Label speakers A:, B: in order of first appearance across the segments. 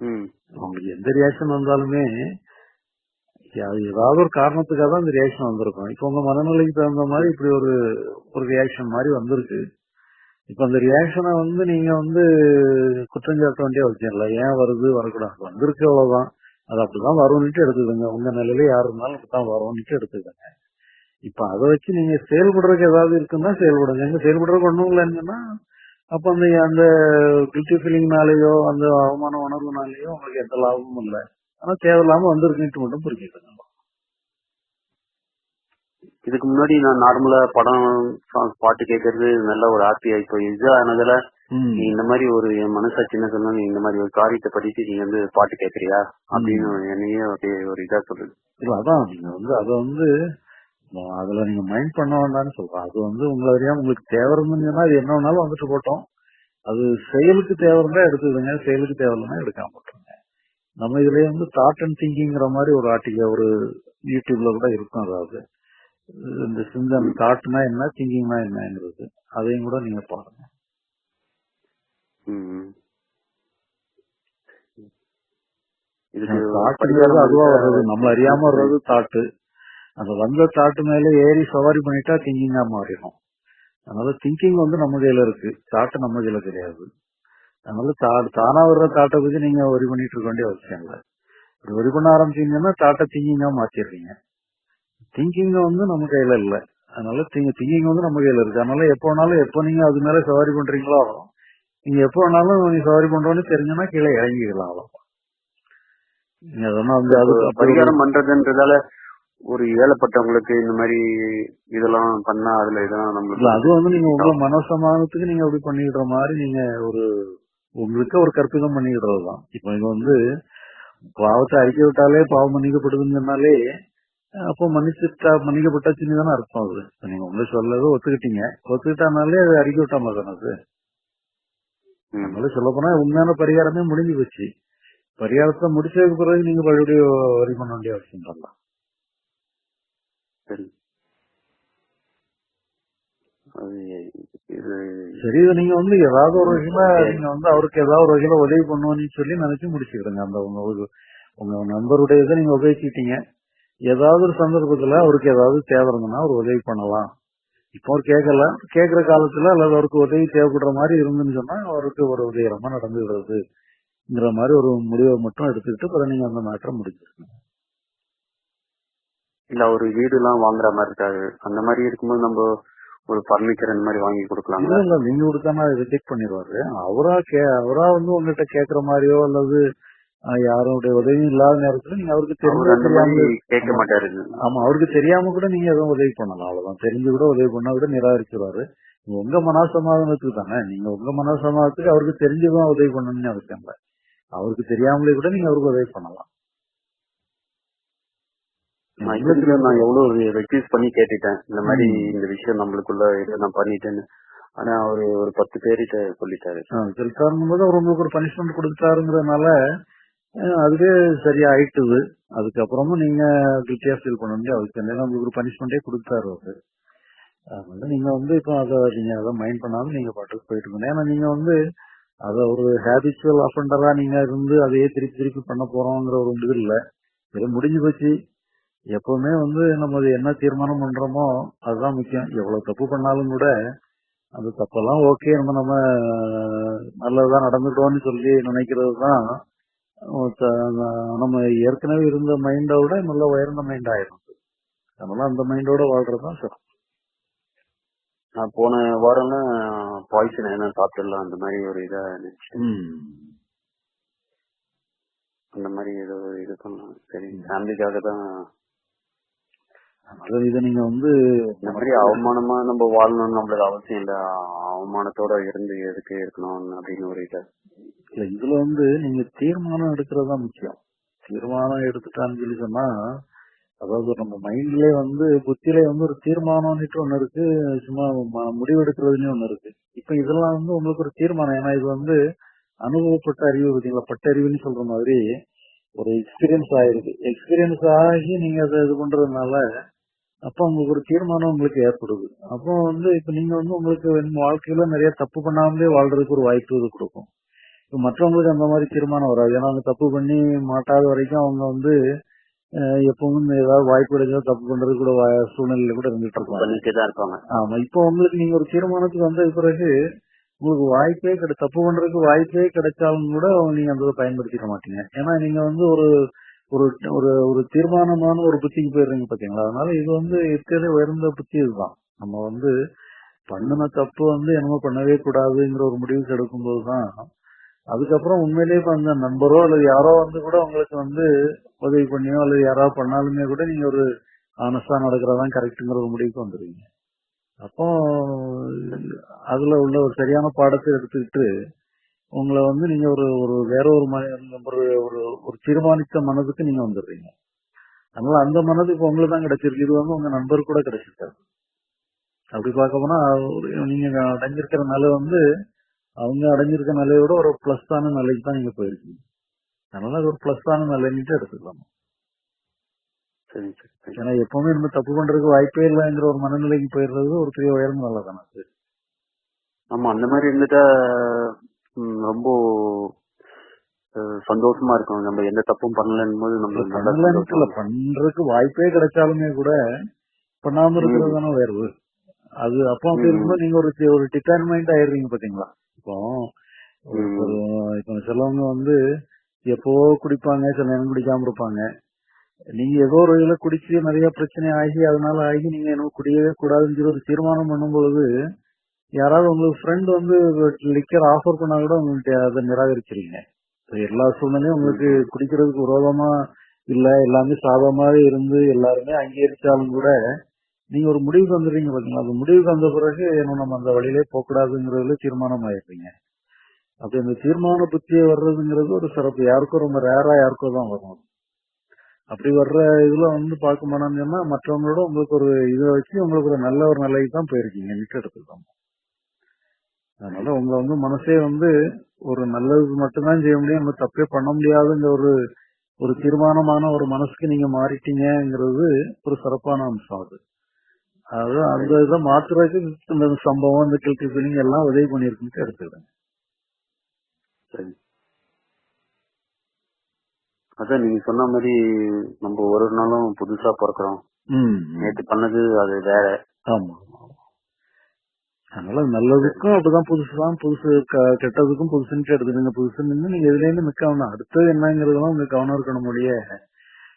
A: ம்.
B: அவங்களுக்கு எந்த ரியாக்ஷன் வந்தாலுமே அது ஏதாவது ஒரு காரணத்துக்காக தான் இந்த ரியாக்ஷன் வந்திருக்கும். இப்போ உங்க மனநிலைக்கு தகுந்த மாதிரி இப்படி ஒரு ஒரு ரியாக்ஷன் மாதிரி வந்திருக்கு. இப்ப அந்த ரியாக்ஷனை வந்து நீங்க வந்து குற்றம் சாட்ட வேண்டிய அவசியம் இல்லை. ஏன் வருது வரக்கூடாது? வந்திருக்கு அவ்வளவுதான். அது அப்படிதான் வரும்னுட்டு எடுத்துக்கோங்க. உங்க நிலையில யாரு இருந்தாலும் அப்படித்தான் வரும்னுட்டு எடுத்துக்கோங்க. இப்ப அதை வச்சு நீங்க செயல்படுறதுக்கு ஏதாவது இருக்குன்னா செயல்படுங்க. எங்க செயல்படுறதுக்கு ஒண்ணும் இல்லைன்னா அப்ப அந்த அந்த கில்ட்டி ஃபீலிங்னாலேயோ அந்த அவமான உணர்வுனாலேயோ உங்களுக்கு எந்த லாபமும் இல்லை. ஆனா தேவையில்லாம வந்திருக்குன்ட்டு மட்டும் புரிஞ்சுக்கணும்
A: இதுக்கு முன்னாடி நான் நார்மலா படம் songs, பாட்டு கேட்கறது நல்ல ஒரு ஹாப்பியா இப்போ இது ஆனதுல நீ இந்த மாதிரி ஒரு என் மனசாட்சி என்ன சொன்னா நீ இந்த மாதிரி ஒரு காரியத்தை படிச்சு நீ வந்து பாட்டு கேட்கறியா? அப்படின்னு என்னையே அப்படியே ஒரு இதா சொல்லுது.
B: இல்ல அதான் நீங்க வந்து அதை வந்து அதுல நீங்க மைண்ட் பண்ண வேண்டாம்னு சொல்றேன் அது வந்து உங்களை அறியாம உங்களுக்கு தேவை இருந்துச்சுன்னா அது என்ன வேணாலும் வந்துட்டு போட்டோம். அது செயலுக்கு தேவை இருந்தா எடுத்துக்கோங்க. செயலுக்கு தேவை இல்லைன்னா எடுக்காம போட்டுருங்க. நம்ம இதுலயே வந்து தாட் அண்ட் திங்கிங்கிற மாதிரி ஒரு ஆர்டிகல் ஒரு யூடியூப்ல கூட இருக்கும் அதாவது இந்த சிந்தன் தாட்னா என்ன திங்கிங்னா என்னங்கிறது அதையும் கூட நீங்க பாருங்க.
A: இதுக்கு
B: அதுவா வர்றது. நம்ம அறியாம வர்றது தாட்டு அந்த வந்த தாட்டு மேல ஏறி சவாரி பண்ணிட்டா திங்கிங்கா மாறிடும். அதனால திங்கிங் வந்து நம்ம கையில இருக்கு. தாட்டு நம்ம கையில கிடையாது. அதனால தா- தானா வர்ற தாட்டை பத்தி நீங்க ஒரி பண்ணிட்டு இருக்க வேண்டிய அவசியம் இல்லை. இப்படி ஒரி பண்ண ஆரம்பிச்சீங்கன்னா தாட்டை திங்கிங்கா மாத்திடுறீங்க. திங்கிங் வந்து நம்ம கையில இல்ல. அதனால திங்கிங் வந்து நம்ம கையில இருக்கு. அதனால எப்போ வேணாலும் எப்போ நீங்க அது மேல சவாரி பண்றீங்களோ நீங்க எப்போ வேணாலும் நீங்க சவாரி பண்றோம்னு தெரிஞ்சுன்னா கீழே இறங்கிக்கலாம் அவ்வளவுதான். நீங்க அதெல்லாம் வந்து அது
A: பரிகாரம் பண்றதுன்றதால ஒரு ஏழப்பட்டவங்களுக்கு இந்த மாதிரி இதெல்லாம் பண்ணா அதுல இதெல்லாம் நம்மளுக்கு
B: அது வந்து நீங்க உங்க மனசமானத்துக்கு நீங்க அப்படி பண்ணிக்கிற மாதிரி நீங்க ஒரு உங்களுக்கு ஒரு கற்பிதம் பண்ணிக்கிடுறது தான் இப்போ இது வந்து பாவத்தை அறிக்கை விட்டாலே பாவம் மன்னிக்கப்படுதுன்னு சொன்னாலே அப்போ மன்னிச்சுட்டா மன்னிக்கப்பட்டாச்சுன்னு தானே அர்த்தம் அது. நீங்க உங்களை சொல்லதை ஒத்துக்கிட்டீங்க. ஒத்துக்கிட்டானாலே அது அறிக்கை விட்டா மாதிரி தானே அது. அதனால சொல்ல போனா உண்மையான பரிகாரமே முடிஞ்சு போச்சு. பரிகாரத்தை முடிச்சதுக்கு பிறகு நீங்க மறுபடியும் வரி பண்ண வேண்டிய அவசியம் இல்லை
A: சரி. அது இது
B: சரி இதை நீங்க வந்து ஏதாவது ஒரு வகையில நீங்க வந்து அவருக்கு ஏதாவது ஒரு வகையில உதவி பண்ணுவோம்னு சொல்லி நினைச்சு முடிச்சுக்கிடுங்க அந்த உங்க உங்க நண்பருடைய இதை நீங்க உபயோகிச்சிட்டீங்க. ஏதாவது ஒரு சந்தர்ப்பத்துல அவருக்கு ஏதாவது தேவை இருந்ததுன்னா ஒரு உதவி பண்ணலாம். இப்போ அவர் கேட்கல கேட்கிற காலத்துல அல்லது அவருக்கு உதவி தேவைப்படுற மாதிரி இருந்துன்னு சொன்னா அவருக்கு ஒரு உதயரமா நடந்துடுறதுங்கிற மாதிரி ஒரு முடிவை மட்டும் எடுத்துக்கிட்டு பிறகு நீங்க அந்த மேட்டரை முடிச்சிருக்கீங்க
A: இல்ல ஒரு வீடு எல்லாம் வாங்குற மாதிரி இருக்காது. அந்த மாதிரி இருக்கும்போது நம்ம ஒரு பர்னிச்சர் அந்த மாதிரி வாங்கி கொடுக்கலாங்களா
B: இல்ல இல்ல நீங்க கொடுத்தானா ரிஜெக்ட் பண்ணிடுவாரு. அவரா கே அவரா வந்து உங்ககிட்ட கேக்குற மாதிரியோ அல்லது யாருடைய உதவியும் இல்லாத நேரத்துல நீங்க அவருக்கு
A: அவர்
B: தெரிஞ்ச
A: கேட்க மாட்டாரு.
B: ஆமா அவருக்கு தெரியாம கூட நீங்க எதுவும் உதவி பண்ணலாம். அவ்வளவுதான். தெரிஞ்சு கூட உதவி பண்ணா கூட நிராகரிச்சிருவாரு. நீங்க உங்க மனசமாதானத்துக்கு தானே? நீங்க உங்க மனசமாதானத்துக்கு அவருக்கு தெரிஞ்சுதான் உதவி பண்ணணும்னு அவசியம் இல்லை. அவருக்கு தெரியாமலே கூட நீங்க அவருக்கு உதவி பண்ணலாம்.
A: நான் இதுல நான் எவ்வளவு ரெக்யூஸ் பண்ணி கேட்டுட்டேன். இந்த மாதிரி இந்த விஷயம் நம்மளுக்குள்ள இதை நான் பண்ணிட்டேன்னு. ஆனா அவரு ஒரு பத்து பேர்கிட்ட சொல்லிட்டாரு.
B: சொல்லிட்டாருங்கும் போது அவர் உங்களுக்கு ஒரு பனிஷ்மெண்ட் கொடுத்துட்டாருங்கிறதுனால அஹ், அதுவே சரியா ஆயிட்டுது அதுக்கப்புறமும் நீங்க கில்ட்டியா ஃபீல் பண்ண அவசியம் இல்லை. ஏன்னா உங்களுக்கு ஒரு பனிஷ்மெண்டே கொடுத்தாரு அவரு. அதனால நீங்க வந்து இப்போ அதை நீங்க அதை மைண்ட் பண்ணாம நீங்க பாட்டுக்கு போயிட்டு இருக்கணும். ஏன்னா நீங்க வந்து அத ஒரு ஹேபிச்சுவல் அஃபண்டரா நீங்க இருந்து அதையே திருப்பி திருப்பி பண்ண போறோங்கிற ஒரு இது இல்ல. இது முடிஞ்சு போச்சு. எப்பவுமே வந்து நம்ம என்ன தீர்மானம் பண்றோமோ அதுதான் முக்கியம். எவ்வளவு தப்பு பண்ணாலும் கூட அந்த தப்பெல்லாம் ஓகே நம்ம நம்ம நல்லதா நடந்துட்டோம்னு சொல்லி நினைக்கிறது தான் நம்ம ஏற்கனவே இருந்த மைண்டை விட நல்ல உயர்ந்த மைண்ட் ஆயிரும். அதனால அந்த மைண்டோட வாழ்றது தான் சிறப்பு.
A: நான் போன வாரம்லாம் பாய்சன் என்ன சாப்பிட்டுடலாம் அந்த மாதிரி ஒரு இதா அந்த மாதிரி ஏதோ இது பண்ணலாம். சரி ஃபேமிலிக்காக தான்
B: அதனால இதை நீங்க வந்து
A: இந்த மாதிரி அவமானமா நம்ம வாழணும்னு நம்மளுக்கு அவசியம் இல்ல. அவமானத்தோட இருந்து எதுக்கு இருக்கணும் அப்படின்னு ஒரு இது.
B: இல்ல இதுல வந்து நீங்க தீர்மானம் எடுக்கிறது தான் முக்கியம். தீர்மானம் எடுத்துட்டான்னு சொல்லி சொன்னா அதாவது நம்ம மைண்ட்லயே வந்து புத்தியில வந்து ஒரு தீர்மானம்னுட்டு ஒண்ணு இருக்கு சும்மா ம- முடிவு எடுக்கிறதுன்னு ஒண்ணு இருக்கு. இப்ப இதெல்லாம் வந்து உங்களுக்கு ஒரு தீர்மானம். ஏன்னா இது வந்து அனுபவப்பட்ட அறிவு பார்த்தீங்களா? பட்டறிவுன்னு சொல்ற மாதிரி ஒரு எக்ஸ்பீரியன்ஸ் ஆயிருக்கு. எக்ஸ்பீரியன்ஸ் ஆகி நீங்க அதை இது பண்றதுனால அப்ப உங்களுக்கு ஒரு தீர்மானம் உங்களுக்கு ஏற்படுது. அப்போ வந்து இப்ப நீங்க வந்து உங்களுக்கு உங்க வாழ்க்கையில நிறைய தப்பு பண்ணாமலே வாழ்றதுக்கு ஒரு வாய்ப்பு இது கொடுக்கும். இப்ப மற்றவங்களுக்கு அந்த மாதிரி தீர்மானம் வராது. ஏன்னா அவங்க தப்பு பண்ணி மாட்டாத வரைக்கும் அவங்க வந்து எப்பவும் ஏதாவது வாய்ப்பு கிடைச்சா தப்பு பண்றது கூட சூழ்நிலையில கூட இருந்துட்டு இருப்பாங்க. ஆமா. இப்போ உங்களுக்கு நீங்க ஒரு தீர்மானத்துக்கு வந்த பிறகு உங்களுக்கு வாய்ப்பே கிடை தப்பு பண்றதுக்கு வாய்ப்பே கிடைச்சாலும் கூட நீங்க அந்த பயன்படுத்திக்க மாட்டீங்க. ஏன்னா நீங்க வந்து ஒரு ஒரு ஒரு ஒரு தீர்மானமான ஒரு புத்திக்கு போயிடுறீங்க பாத்தீங்களா? அதனால இது வந்து இருக்கிறதே உயர்ந்த புத்தி இதுதான். நம்ம வந்து பண்ணின தப்பு வந்து என்னமோ பண்ணவே கூடாதுங்கிற ஒரு முடிவுக்கு எடுக்கும்போது தான் அதுக்கப்புறம் உண்மையிலேயே அந்த நண்பரோ அல்லது யாரோ வந்து கூட உங்களுக்கு வந்து உதவி பண்ணியோ அல்லது யாராவது பண்ணாலுமே கூட நீங்க ஒரு ஆனஸ்டா நடக்கிறதான் கரெக்டுங்கிற ஒரு முடிவுக்கு வந்துடுவீங்க அப்போ அதுல உள்ள ஒரு சரியான பாடத்தை எடுத்துக்கிட்டு உங்களை வந்து நீங்க ஒரு ஒரு வேற ஒரு ஒரு ஒரு ஒரு தீர்மானித்த மனதுக்கு நீங்க வந்துடுறீங்க. அதனால அந்த மனது இப்ப உங்களுக்கு தான் கிடைச்சிருக்கு. இது வந்து உங்க நண்பருக்கு கூட கிடைச்சிருக்காது அப்படி பார்க்க போனா நீங்க அடைஞ்சிருக்கிற நிலை வந்து அவங்க அடைஞ்சிருக்க நிலையோட ஒரு பிளஸ் ஆன நிலைக்கு தான் நீங்க போயிருக்கீங்க. அதனால அது ஒரு பிளஸ் ஆன நிலைன்னுட்டு எடுத்துக்கலாம். ஏன்னா எப்பவுமே நம்ம தப்பு பண்றதுக்கு வாய்ப்பே இல்லைங்கிற ஒரு மனநிலைக்கு போயிடுறது ஒரு பெரிய உயர்ந்த நிலை தானே அது.
A: ஆமா அந்த மாதிரி இருந்துட்டா ரொம்ப சந்தோஷமா இருக்கும். நம்ம எந்த தப்பும் பண்ணலன்னும் போது சந்தோஷம்
B: பண்றதுக்கு வாய்ப்பே கிடைச்சாலுமே கூட பண்ணாம இருக்கிறது தானே உயர்வு. அது அப்போ அப்படி. இருக்கும்போது நீங்க ஒரு ஒரு டிட்டர்மைண்ட் ஆயிடுறீங்க பாத்தீங்களா? இப்போ. ஒரு இப்போ சிலவங்க வந்து எப்போ குடிப்பாங்க சில நேரம் குடிக்காம இருப்பாங்க. நீங்க ஏதோ ஒரு இதுல குடிச்சு நிறைய பிரச்சனை ஆகி அதனால ஆகி நீங்க என்ன குடியவே சொல்லி ஒரு தீர்மானம் பண்ணும் பொழுது யாராவது உங்களுக்கு ஃப்ரெண்ட் வந்து லிக்கர் ஆஃபர் பண்ணா கூட உங்களுக்கு அதை நிராகரிக்கிறீங்க எல்லா சூழ்நிலையும் உங்களுக்கு குடிக்கிறதுக்கு விரோதமா இல்ல எல்லாமே சாதகமாவே இருந்து எல்லாருமே அங்கீகரிச்சாலும் கூட நீங்க ஒரு முடிவுக்கு வந்துடுறீங்க பாத்தீங்களா? அந்த முடிவுக்கு வந்த பிறகு என்ன நம்ம அந்த வழியிலே போகக்கூடாதுங்கிறதுல தீர்மானம் ஆயிடுறீங்க அப்படி அந்த தீர்மான புத்தியை வர்றதுங்கிறது ஒரு சிறப்பு. யாருக்கும் ரொம்ப ரேரா யாருக்கோ தான் வரும் அப்படி வர்ற இதுல வந்து பார்க்க மாட்டாங்கன்னா மற்றவங்களோட உங்களுக்கு ஒரு இதை வச்சு உங்களுக்கு ஒரு நல்ல ஒரு நிலைக்கு தான் போயிருக்கீங்க. மிட்ட இடத்துக்கு தான் அதனால உங்களை வந்து மனசே வந்து ஒரு நல்லது மட்டும்தான் செய்ய முடியும் நம்ம தப்பே பண்ண முடியாதுங்கிற ஒரு ஒரு தீர்மானமான ஒரு மனசுக்கு நீங்க மாறிட்டீங்கங்கிறது ஒரு சிறப்பான அம்சம் அது. அது அந்த இதை மாத்துறதுக்கு இந்த சம்பவம் இந்த கில்டி ஃபீலிங் எல்லாம் உதவி பண்ணிருக்குன்னு எடுத்துக்கிறேன்.
A: சரி. அதான் நீங்க சொன்ன மாதிரி நம்ம ஒரு நாளும் புதுசா பிறக்கிறோம். நேற்று பண்ணது அது வேற.
B: ஆமா. அதனால நல்லதுக்கும் அப்படிதான் புதுசுதான். புதுசு க- கெட்டதுக்கும் புதுசுன்னு எடுத்துக்கங்க. புதுசுன்னு நீங்க எதுல இருந்து மிக்க வேணாம் அடுத்தது என்னங்கிறதுலாம் உங்க கவனம் இருக்கணும் முடிய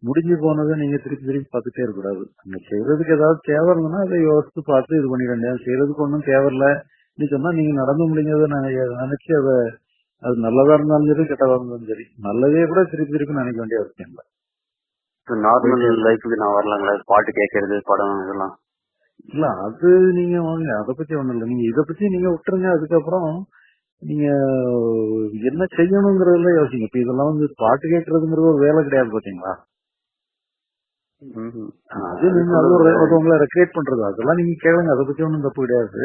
B: முடிஞ்சு போனதை நீங்க திருப்பி திருப்பி பார்த்துட்டே இருக்கக்கூடாது. அங்க செய்யறதுக்கு ஏதாவது தேவை இருந்ததுன்னா அதை யோசித்து பார்த்து இது பண்ணிக்க வேண்டியது செய்யறதுக்கு ஒன்றும் தேவையில்ல நீ சொன்னா நீங்க நடந்து முடிஞ்சதை நினை- நினைச்சு அதை அது நல்லதா இருந்தாலும் சரி கெட்டதா இருந்தாலும் சரி நல்லதே கூட திருப்பி திருப்பி நினைக்க வேண்டிய அவசியம் இல்லை.
A: நார்மல் லைஃபுக்கு நான் வரலாங்களா? பாட்டு கேட்கறது படம் இதெல்லாம்.
B: இல்ல அது நீங்க வாங்க. அதை பத்தி ஒண்ணும் இல்ல. நீங்க இத பத்தி நீங்க விட்டுருங்க. அதுக்கப்புறம் நீங்க என்ன செய்யணுங்கிறதுல யோசிங்க. இப்ப இதெல்லாம் வந்து பாட்டு கேட்கறதுங்கிறது ஒரு வேலை கிடையாது பாத்தீங்களா. அது நீங்க அது ஒரு உங்களை ரெக்ரியேட் பண்றது. அதெல்லாம் நீங்க கேளுங்க. அதை பத்தி ஒண்ணும் தப்பு கிடையாது.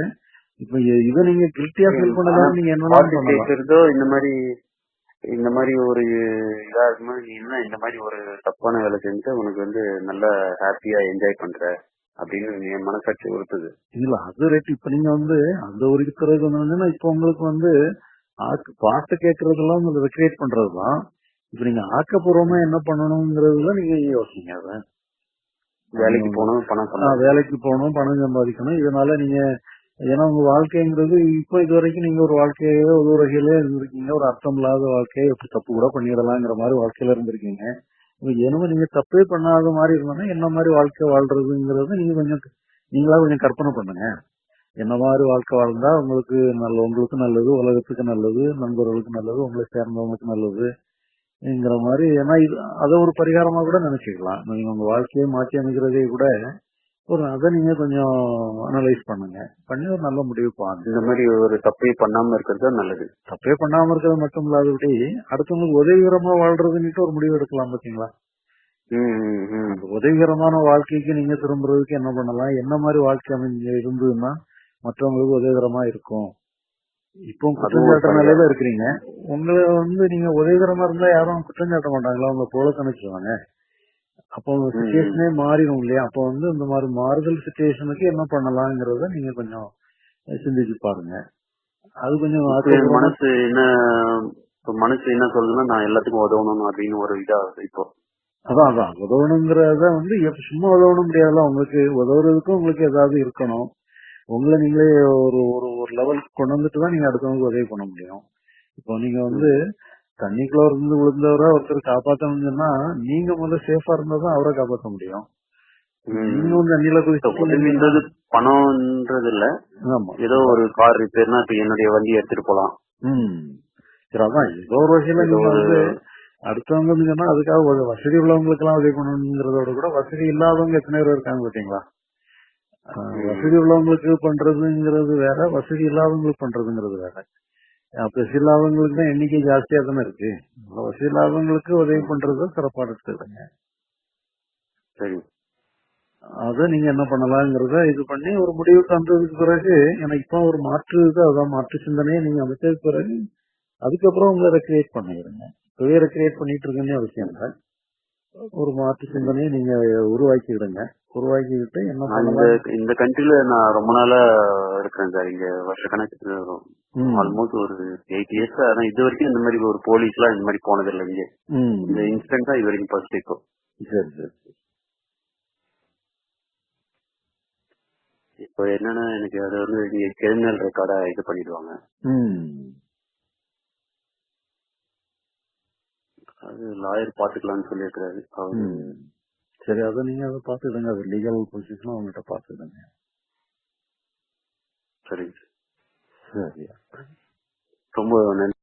B: இப்ப இத நீங்க கில்ட்டியா ஃபீல் பண்ணதால நீங்க என்ன பண்ணலாம்.
A: இந்த மாதிரி இந்த மாதிரி ஒரு இதா இருக்கும்போது நீ என்ன இந்த மாதிரி ஒரு தப்பான வேலை செஞ்சு உனக்கு வந்து நல்லா ஹாப்பியா என்ஜாய் பண்ற அப்படின்னு என் மனசாட்சி உறுத்துது.
B: இல்ல அது ரேட் இப்ப நீங்க வந்து அந்த ஒரு இருக்கிறது வந்து இப்ப உங்களுக்கு வந்து பாட்டு கேட்கறதெல்லாம் ரெக்ரியேட் பண்றதுதான். இப்ப நீங்க ஆக்கப்பூர்வமா என்ன பண்ணணுங்கிறதுல நீங்க யோசிங்க அதை.
A: வேலைக்கு போகணும் பணம்
B: வேலைக்கு போகணும் பணம் சம்பாதிக்கணும். இதனால நீங்க ஏன்னா உங்க வாழ்க்கைங்கிறது இப்போ இது வரைக்கும் நீங்க ஒரு வாழ்க்கையே ஒரு வகையில இருந்திருக்கீங்க. ஒரு அர்த்தம் இல்லாத வாழ்க்கையை எப்படி தப்பு கூட பண்ணிடலாங்கிற மாதிரி வாழ்க்கையில இருந்திருக்கீங்க. என்னமோ நீங்க தப்பே பண்ணாத மாதிரி இருந்தோம்னா என்ன மாதிரி வாழ்க்கை வாழ்றதுங்கிறது நீங்க கொஞ்சம் நீங்களா கொஞ்சம் கற்பனை பண்ணுங்க. என்ன மாதிரி வாழ்க்கை வாழ்ந்தா உங்களுக்கு நல்ல உங்களுக்கு நல்லது உலகத்துக்கு நல்லது நண்பர்களுக்கு நல்லது உங்களை சேர்ந்தவங்களுக்கு நல்லது ங்கிற மாதிரி. ஏன்னா இது அதை ஒரு பரிகாரமா கூட நினைச்சுக்கலாம். நீங்க உங்க வாழ்க்கையை மாற்றி அமைக்கிறதே கூட ஒரு அதை நீங்க கொஞ்சம் அனலைஸ் பண்ணுங்க. பண்ணி ஒரு நல்ல முடிவுக்கு வாங்க
A: இந்த மாதிரி ஒரு தப்பே பண்ணாம இருக்கிறது நல்லது.
B: தப்பே பண்ணாம இருக்கிறது மட்டும் இல்லாதபடி அடுத்தவங்களுக்கு உதவிகரமா வாழ்றதுன்னுட்டு ஒரு முடிவு எடுக்கலாம் பாத்தீங்களா? உதவிகரமான வாழ்க்கைக்கு நீங்க திரும்புறதுக்கு என்ன பண்ணலாம்? என்ன மாதிரி வாழ்க்கை அமைஞ்சு இருந்ததுன்னா மற்றவங்களுக்கு உதவிகரமா இருக்கும். இப்போ குற்றம் சாட்டுற நிலையில இருக்கிறீங்க. உங்களை வந்து நீங்க உதவிகரமா இருந்தா யாரும் குற்றம் சாட்ட மாட்டாங்களா உங்க போல கணிச்சுவாங்க அப்போ. சுச்சுவேஷனே மாறிடும் இல்லையா? அப்போ வந்து இந்த மாதிரி மாறுதல் சுச்சுவேஷனுக்கு என்ன பண்ணலாங்கிறத நீங்க கொஞ்சம் சிந்திச்சு பாருங்க. அது கொஞ்சம்
A: மனசு என்ன இப்ப மனசு என்ன சொல்லுதுன்னா நான் எல்லாத்துக்கும் உதவணும் அப்படின்னு ஒரு இதா இப்போ.
B: அதான் அதான். உதவணுங்கிறத வந்து எப்ப- சும்மா உதவணும் முடியாதுல்ல. உங்களுக்கு உதவுறதுக்கும் உங்களுக்கு ஏதாவது இருக்கணும். உங்களை நீங்களே ஒரு ஒரு ஒரு லெவலுக்கு கொண்டு வந்துட்டு தான் நீங்க அடுத்தவங்களுக்கு உதவி பண்ண முடியும். இப்போ நீங்க வந்து தண்ணிக்குள்ள இருந்து விழுந்தவரை ஒருத்தர் காப்பாத்தணும்னா நீங்க முதல்ல சேஃபா இருந்தா தான் அவரை காப்பாற்ற முடியும். நீங்க வந்து தண்ணியில
A: இப்ப
B: குதிச்சு
A: உதவின்றது பணம்ன்றது இல்ல ஏதோ ஒரு கார் ரிப்பேர்னா இப்ப என்னுடைய வண்டி எடுத்துட்டு போலாம்.
B: அதான். ஏதோ ஒரு வகையில நீங்க வந்து அடுத்தவங்க இருந்தீங்கன்னா அதுக்காக வசதி உள்ளவங்களுக்கு எல்லாம் உதவி பண்ணணுங்கிறதோட கூட வசதி இல்லாதவங்க எத்தனை பேர் இருக்காங்க பாத்தீங்களா. வசதி உள்ளவங்களுக்கு பண்றதுங்கிறது வேற வசதி இல்லாதவங்களுக்கு பண்றதுங்கிறது வேற. அப்ப இல்லாதவங்களுக்கு தான் எண்ணிக்கை ஜாஸ்தியா தானே இருக்கு. வசதி இல்லாதவங்களுக்கு உதவி பண்றது சிறப்பா எடுத்துக்கிடுங்க
A: சரி.
B: அதை நீங்க என்ன பண்ணலாங்கிறத இது பண்ணி ஒரு முடிவுக்கு வந்ததுக்கு பிறகு எனக்கு இப்போ ஒரு மாற்று இது அதான் மாற்று சிந்தனையை நீங்க அமைச்சதுக்கு பிறகு அதுக்கப்புறம் உங்களை ரெக்ரியேட் பண்ணிடுங்க. இப்பவே ரெக்ரியேட் பண்ணிட்டு இருக்கேன்னு அவசியம் இல்லை. ஒரு மாற்று சிந்தனையை நீங்க உருவாக்கிடுங்க உருவாக்கிக்கிட்டு என்ன
A: இந்த இந்த கண்ட்ரில நான் ரொம்ப நாளா இருக்கிறேன் சார் இங்க வருஷ கணக்கு. ஆல்மோஸ்ட் ஒரு எயிட் இயர்ஸ் ஆனா இது வரைக்கும் இந்த மாதிரி ஒரு போலீஸ் எல்லாம் இந்த மாதிரி போனது இல்லை இங்க. இந்த இன்சிடென்ட் தான் இது வரைக்கும் ஃபர்ஸ்ட் இப்போ.
B: சரி சரி.
A: இப்போ என்னன்னா எனக்கு அது வந்து கிரிமினல் ரெக்கார்டா இது பண்ணிடுவாங்க. அது லாயர் பாத்துக்கலாம்னு சொல்லியிருக்கிறாரு. அவரு.
B: சரி அதை நீங்க அதை பாத்துடுங்க அது லீகல் பொசிஷன் அவங்ககிட்ட பாத்துடுங்க
A: சரி.
B: சரி
A: ரொம்ப நன்றி.